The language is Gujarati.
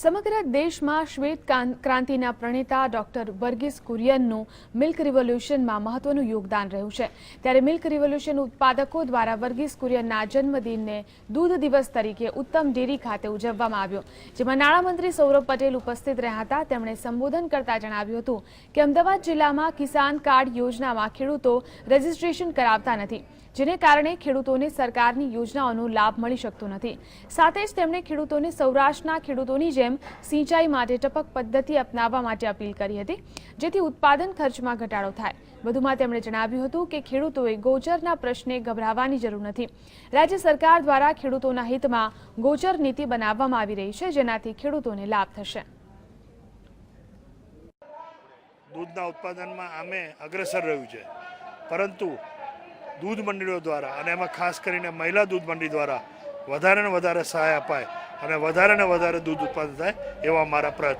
સમગ્ર દેશમાં શ્વેત ક્રાંતિના પ્રણેતા ડોક્ટર વર્ગીસ કુરિયનનું મિલ્ક રિવોલ્યુશનમાં મહત્વનું યોગદાન રહ્યું છે. ત્યારે મિલ્ક રિવોલ્યુશન ઉત્પાદકો દ્વારા વર્ગીસ કુરિયનના જન્મદિનને દૂધ દિવસ તરીકે ઉત્તમ ડેરી ખાતે ઉજવવામાં આવ્યો. જેમાં નાણામંત્રી સૌરભ પટેલ ઉપસ્થિત રહ્યા હતા. તેમણે સંબોધન કરતા જણાવ્યું હતું કે અમદાવાદ જિલ્લામાં કિસાન કાર્ડ યોજનામાં ખેડૂતો રજીસ્ટ્રેશન કરાવતા નથી. જેને કારણે ખેડૂતોને સરકારની યોજનાઓનો લાભ મળી શકતો નથી. સાથે જ તેમણે ખેડૂતોને સૌરાષ્ટ્રના ખેડૂતોની જેમ સિંચાઈ માટે ટપક પદ્ધતિ અપનાવવા માટે અપીલ કરી હતી, જેથી ઉત્પાદન ખર્ચમાં ઘટાડો થાય. વધુમાં તેમણે જણાવ્યું હતું કે ખેડૂતોએ ગોચરના પ્રશ્ને ગભરાવાની જરૂર નથી. રાજ્ય સરકાર દ્વારા ખેડૂતોના હિતમાં ગોચર નીતિ બનાવવામાં આવી રહી છે, જેનાથી ખેડૂતોને લાભ થશે. દૂધના ઉત્પાદનમાં આમે અગ્રેસર રહ્યું છે. પરંતુ દૂધ મંડળીઓ દ્વારા અને એમાં ખાસ કરીને મહિલા દૂધ મંડળી દ્વારા વધારે ને વધારે સહાય અપાય અને વધારે ને વધારે દૂધ ઉત્પાદન થાય એવા મારા પ્રયત્ન